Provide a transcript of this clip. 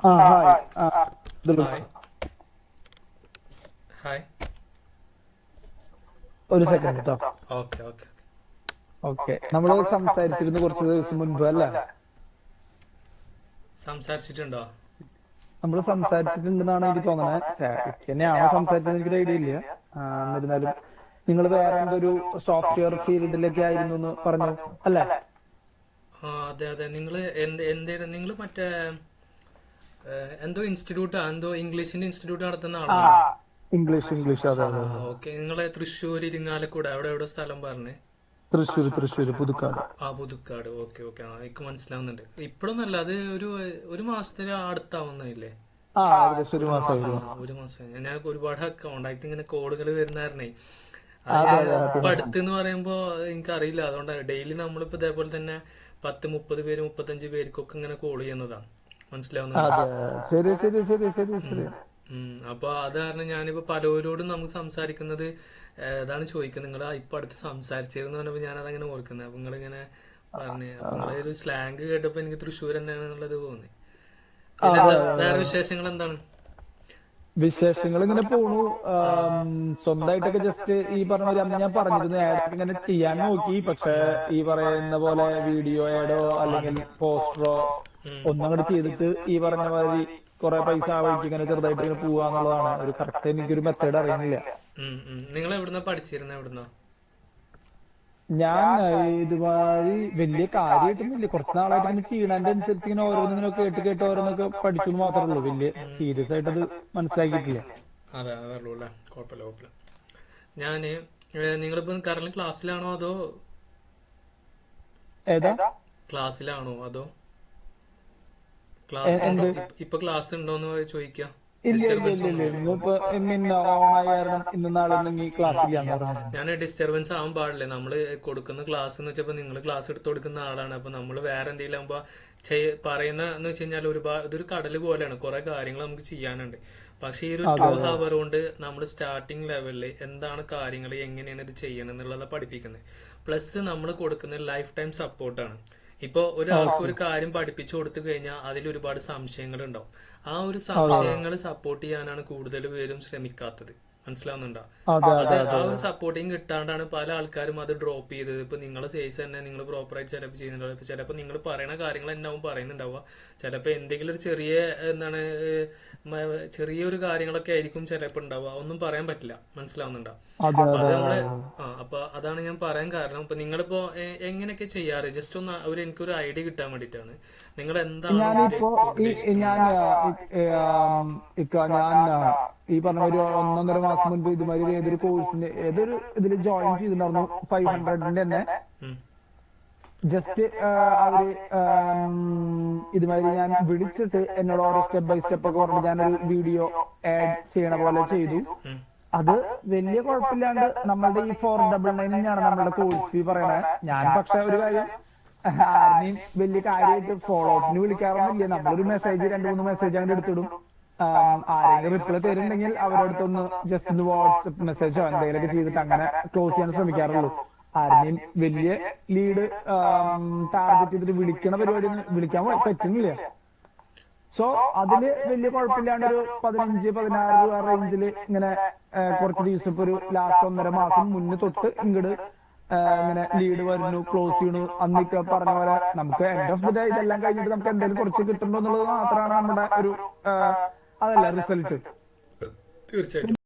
ആ ഹായ്. ആ. Hi. Hi. ഒരു സെക്കൻഡ് കേട്ടോ ഓക്കെ ഓക്കെ ഓക്കെ. നമ്മൾ സംസാരിച്ചിരുന്നു കുറച്ച് ദിവസം മുൻപ് അല്ല? സംസാരിച്ചിട്ടുണ്ടോ? നമ്മൾ സംസാരിച്ചിട്ടുണ്ടെന്നാണ് എനിക്ക് തോന്നണേ. തന്നെയാണോ സംസാരിച്ചത് എനിക്ക് ഐഡിയ ഇല്ല. എന്നിരുന്നാലും നിങ്ങൾ വേറെ എന്തൊരു സോഫ്റ്റ്വെയർ ഫീൽഡിലൊക്കെ ആയിരുന്നു എന്ന് പറഞ്ഞു. അല്ലേ? അതെ അതെ. നിങ്ങൾ എന്ത് എന്തായിരുന്നു നിങ്ങൾ മറ്റേ എന്തോ ഇൻസ്റ്റിറ്റ്യൂട്ട് എന്തോ ഇംഗ്ലീഷിന്റെ ഇൻസ്റ്റിറ്റ്യൂട്ട് നടത്തുന്ന ആളാണ്? ഇംഗ്ലീഷ് ഇംഗ്ലീഷ് അതെ ഓക്കെ. നിങ്ങളെ തൃശ്ശൂർ ഇരിങ്ങാലക്കൂടെ അവിടെ എവിടെ സ്ഥലം പറഞ്ഞേ? തൃശ്ശൂർ തൃശ്ശൂർ പുതുക്കാട്. ആ പുതുക്കാട്. Okay okay. ആ എനിക്ക് മനസ്സിലാവുന്നുണ്ട്. ഇപ്പോഴൊന്നല്ല അത് ഒരു ഒരു മാസത്തിന് അടുത്താവുന്നില്ലേ ഒരു മാസം ഞാൻ ഒരുപാട് കോണ്ടാക്ട് ഇങ്ങനെ കോളുകൾ വരുന്നായിരുന്നേ ഇപ്പൊ അടുത്ത് എന്ന് പറയുമ്പോ എനിക്കറിയില്ല. അതുകൊണ്ടാണ് ഡെയിലി നമ്മളിപ്പോ ഇതേപോലെ തന്നെ പത്ത് മുപ്പത് പേര് മുപ്പത്തഞ്ച് പേർക്കൊക്കെ ഇങ്ങനെ കോൾ ചെയ്യുന്നതാണ് ഉം. അപ്പൊ അത് കാരണം ഞാനിപ്പോ പലരോടും നമുക്ക് സംസാരിക്കുന്നത് ഇതാണ് ചോദിക്കുന്നത്. നിങ്ങൾ ഇപ്പൊ അടുത്ത് സംസാരിച്ചിരുന്നു പറഞ്ഞപ്പോ ഞാൻ അതങ്ങനെ ഓർക്കുന്നത് അപ്പൊ നിങ്ങളിങ്ങനെ പറഞ്ഞു അപ്പൊ നിങ്ങളെ ഒരു സ്ലാങ് കേട്ടപ്പോ എനിക്ക് തൃശ്ശൂർ തന്നെയാണെന്നുള്ളത് തോന്നി. പിന്നെ എന്താ, വേറെ വിശേഷങ്ങൾ എന്താണ്? വിശേഷങ്ങൾ ഇങ്ങനെ പോണു സ്വന്തമായിട്ടൊക്കെ ജസ്റ്റ് ഈ പറഞ്ഞ പോലെ അന്ന് ഞാൻ പറഞ്ഞിരുന്നു. ആഡ് ഇങ്ങനെ ചെയ്യാൻ നോക്കി. പക്ഷെ ഈ പറയുന്ന പോലെ വീഡിയോ ആഡോ അല്ലെങ്കിൽ പോസ്റ്ററോ ഒന്നും അങ്ങോട്ട് ചെയ്തിട്ട് ഈ പറഞ്ഞ മാതിരി കുറെ പൈസ ആവഴിക്ക് വഴിക്ക് ഇങ്ങനെ ചെറുതായിട്ട് ഇങ്ങനെ പോവാന്നുള്ളതാണ് ഒരു കറക്റ്റ് എനിക്കൊരു മെത്തേഡ് അറിയുന്നില്ല. നിങ്ങൾ എവിടുന്ന പഠിച്ചിരുന്ന എവിടുന്ന? ഞാൻ ഇതുമാതിരി വലിയ കാര്യമായിട്ടൊന്നുമില്ല. കുറച്ച് നാളായിട്ട് ഇങ്ങനെ ചെയ്യണതിന്റെ അനുസരിച്ച് ഇങ്ങനെ ഓരോന്നിങ്ങനെ കേട്ട് കേട്ട് ഓരോന്നൊക്കെ പഠിച്ചു മാത്രമേ ഉള്ളൂ. വലിയ സീരിയസ് ആയിട്ട് അത് മനസ്സിലാക്കിയിട്ടില്ല. അതെ അതെ അല്ലേ? കുഴപ്പമില്ല കുഴപ്പമില്ല. ഞാൻ നിങ്ങളിപ്പോ കറന്റ് ക്ലാസ്സിലാണോ അതോ ഏതാ? ക്ലാസ്സിലാണോ അതോ ക്ലാസ് ഇപ്പൊ ക്ലാസ് ഉണ്ടോന്ന് ചോദിക്കാം. ഇല്ല ഇല്ല ഇല്ല ഇല്ല ഇന്നിപ്പോ പിന്നെ ഓണായ കാരണം ഇന്ന് നാളെ ഒന്നും ഈ ക്ലാസ്സിലാണ് ഞാൻ ഡിസ്റ്റർബൻസ് ആവാൻ പാടില്ല. നമ്മൾ കൊടുക്കുന്ന ക്ലാസ് എന്ന് വെച്ചപ്പോ നിങ്ങൾ ക്ലാസ് എടുത്ത് കൊടുക്കുന്ന ആളാണ്. അപ്പൊ നമ്മൾ വേറെ എന്തെങ്കിലും ആകുമ്പോ പറയുന്ന എന്ന് വെച്ച് കഴിഞ്ഞാൽ ഒരുപാട് ഇതൊരു കടൽ പോലെയാണ്. കുറെ കാര്യങ്ങൾ നമുക്ക് ചെയ്യാനുണ്ട്. പക്ഷെ ഈ ഒരു ടു ഹവർ കൊണ്ട് നമ്മൾ സ്റ്റാർട്ടിംഗ് ലെവലിൽ എന്താണ് കാര്യങ്ങൾ എങ്ങനെയാണ് ഇത് ചെയ്യണം എന്നുള്ളത് പഠിപ്പിക്കുന്നത് പ്ലസ് നമ്മൾ കൊടുക്കുന്ന ലൈഫ് ടൈം സപ്പോർട്ടാണ് ഇപ്പൊ ഒരാൾക്ക് ഒരു കാര്യം പഠിപ്പിച്ചു കൊടുത്തു കഴിഞ്ഞാൽ അതിൽ ഒരുപാട് സംശയങ്ങൾ ഉണ്ടാവും ആ ഒരു സംശയങ്ങൾ സപ്പോർട്ട് ചെയ്യാനാണ് കൂടുതൽ പേരും ശ്രമിക്കാത്തത്. മനസ്സിലാവുന്നുണ്ടോ? അതെ ആ ഒരു സപ്പോർട്ടിങ് കിട്ടാണ്ടാണ് പല ആൾക്കാരും അത് ഡ്രോപ്പ് ചെയ്തത്. ഇപ്പൊ നിങ്ങളെ സേസ് തന്നെ നിങ്ങൾ പ്രോപ്പറായിട്ട് ചിലപ്പോൾ ചെയ്യുന്നുണ്ടാവും. ഇപ്പൊ ചിലപ്പോൾ നിങ്ങൾ പറയുന്ന കാര്യങ്ങൾ തന്നെ അവൻ പറയുന്നുണ്ടാവുക. ചിലപ്പോൾ എന്തെങ്കിലും ഒരു ചെറിയ എന്താണ് ചെറിയൊരു കാര്യങ്ങളൊക്കെ ആയിരിക്കും ചിലപ്പോൾ ഉണ്ടാവുക. ഒന്നും പറയാൻ പറ്റില്ല. മനസ്സിലാവുന്നുണ്ടോ? അപ്പൊ അത് നമ്മൾ ആ അപ്പൊ അതാണ് ഞാൻ പറയാൻ കാരണം. ഇപ്പൊ നിങ്ങളിപ്പോ എങ്ങനെയൊക്കെ ചെയ്യാറ്? ജസ്റ്റ് ഒന്ന് ഒരു എനിക്കൊരു ഐഡിയ കിട്ടാൻ വേണ്ടിട്ടാണ് നിങ്ങൾ എന്താണ് ഞാനിപ്പോ ഞാൻ ഈ പറഞ്ഞ ഒരു ഒന്നൊന്നര മാസം മുൻപ് ഇതുമാതിരി ഏതൊരു കോഴ്സിന്റെ ഏതൊരു ഇതിൽ ജോയിൻ ചെയ്തിട്ടുണ്ടായിരുന്നു ഫൈവ് ഹൺഡ്രഡിന്റെ തന്നെ. ജസ്റ്റ് അവർ ഇതുമാതിരി ഞാൻ വിളിച്ചിട്ട് എന്നോട് ഓരോ സ്റ്റെപ്പ് ബൈ സ്റ്റെപ്പ് ഒക്കെ പറഞ്ഞ് ഞാനൊരു വീഡിയോ ആഡ് ചെയ്യണ പോലെ ചെയ്തു. അത് വലിയ കുഴപ്പമില്ലാണ്ട് നമ്മളുടെ ഈ ഫോർ ഡബിൾ നയൻ തന്നെയാണ് നമ്മളുടെ കോഴ്സ് ഫീ പറയണത് ഞാൻ പക്ഷെ ഒരു കാര്യം ആരെയും വലിയ കാര്യമായിട്ട് ഫോളോ അപ്പിന് വിളിക്കാറൊന്നുമില്ല. നമ്മളൊരു മെസ്സേജ് രണ്ട് മൂന്ന് മെസ്സേജ് അങ്ങോട്ട് എടുത്തിടും. ആരെങ്കിലും റിപ്ലൈ തരുന്നുണ്ടെങ്കിൽ അവരുടെ അടുത്തൊന്ന് ജസ്റ്റ് ഒന്ന് വാട്സപ്പ് മെസ്സേജോ എന്തെങ്കിലുമൊക്കെ ചെയ്തിട്ട് അങ്ങനെ ക്ലോസ് ചെയ്യാൻ ശ്രമിക്കാറുള്ളൂ. ആരെയും വലിയ ലീഡ് ടാർഗറ്റ് ചെയ്തിട്ട് വിളിക്കണ പരിപാടി ഒന്നും വിളിക്കാൻ പറ്റുന്നില്ല. സോ അതിൽ വലിയ കുഴപ്പമില്ലാണ്ട് ഒരു പതിനഞ്ച് പതിനാറ് രൂപ റേഞ്ചിൽ ഇങ്ങനെ കുറച്ച് ദിവസം ഇപ്പൊ ഒരു ലാസ്റ്റ് ഒന്നര മാസം മുന്നേ തൊട്ട് ഇങ്ങോട്ട് ഇങ്ങനെ ലീഡ് വരുന്നു ക്ലോസ് ചെയ്യണു അന്നൊക്കെ പറഞ്ഞ പോലെ നമുക്ക് എൻഡ് ഓഫ് ദി ഡേ ഇതെല്ലാം കഴിഞ്ഞിട്ട് നമുക്ക് എന്തെങ്കിലും കുറച്ച് കിട്ടുന്നുണ്ടോ എന്നുള്ളത് മാത്രമാണ് നമ്മുടെ ഒരു അതല്ല റിസൾട്ട് തീർച്ചയായിട്ടും.